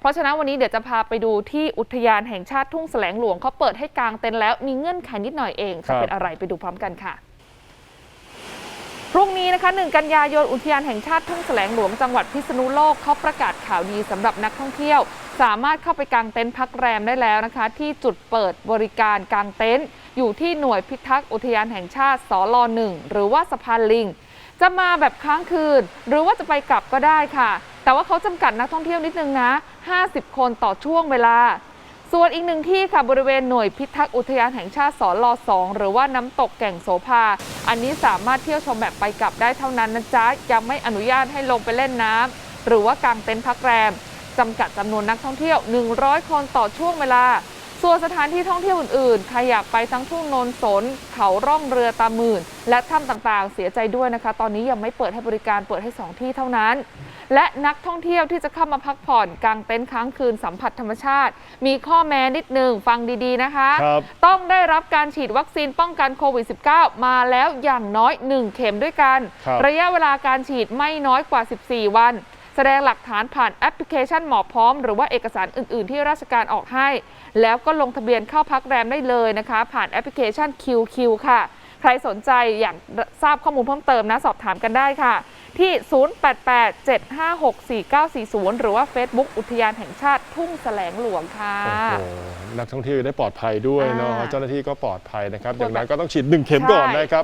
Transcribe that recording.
เพราะฉะนั้นวันนี้เดี๋ยวจะพาไปดูที่อุทยานแห่งชาติทุ่งแสลงหลวงเขาเปิดให้กางเต็นท์แล้วมีเงื่อนไขนิดหน่อยเองครัจะบเป็นอะไรไปดูพร้อมกันค่ะพรุ่งนี้นะคะ 1 กันยายน อุทยานแห่งชาติทุ่งแสลงหลวงจังหวัดพิษณุโลกเขาประกาศข่าวดีสำหรับนักท่องเที่ยว สามารถเข้าไปกางเต็นท์พักแรมได้แล้วนะคะ ที่จุดเปิดบริการกางเต็นท์อยู่ที่หน่วยพิทักษ์อุทยานแห่งชาติสลหนึ่งหรือว่าสะพานลิง จะมาแบบค้างคืน หรือว่าจะไปกลับก็ได้ค่ะ แต่ว่าเขาจำกัดนักท่องเที่ยวนิดนึงนะ 50 คนต่อช่วงเวลา ส่วนอีกหนึ่งที่ค่ะบริเวณหน่วยพิทักษ์อุทยานแห่งชาติสล2หรือว่าน้ำตกแก่งโสภา อันนี้สามารถเที่ยวชมแบบไปกลับได้เท่านั้นนะจ๊ะ ยังไม่อนุญาตให้ลงไปเล่นน้ำหรือว่ากางเต็นท์พักแรมจำกัดจำนวนนักท่องเที่ยว 100 คนต่อช่วงเวลา ส่วนสถานที่ท่องเที่ยวอื่นๆ ใครอยากไปทั้งทุ่งโนนสน เขาร่องเรือตามื่น และถ้ำต่างๆ เสียใจด้วยนะคะ ตอนนี้ยังไม่เปิดให้บริการเปิดให้ 2 ที่เท่านั้น และนักท่องเที่ยวที่จะเข้ามาพักผ่อนกางเต็นท์ค้างคืนสัมผัสธรรมชาติ มีข้อแม้นิดหนึ่งฟังดีๆนะคะ ครับต้องได้รับการฉีดวัคซีนป้องกันโควิด -19 มาแล้วอย่างน้อย 1 เข็มด้วยกัน ครับ ระยะเวลาการฉีดไม่น้อยกว่า 14 วัน แสดงหลักฐานผ่านแอปพลิเคชันหมอพร้อม หรือว่าเอกสารอื่น ๆ ที่ราชการออกให้ แล้วก็ลงทะเบียนเข้าพักแรมได้เลยนะคะ ผ่านแอปพลิเคชัน QQ ค่ะ ใครสนใจอยากทราบข้อมูลเพิ่มเติมนะ สอบถามกันได้ค่ะ ที่ 0887564940 หรือว่า Facebook อุทยานแห่งชาติทุ่งแสลงหลวงค่ะ โอ้โหนักท่องเที่ยวได้ปลอดภัยด้วยเนาะอ่าเจ้าหน้าที่ก็ปลอดภัยนะครับควรอย่างนั้นก็ต้องฉีดหนึ่งเข็มก่อนใช่ นะครับ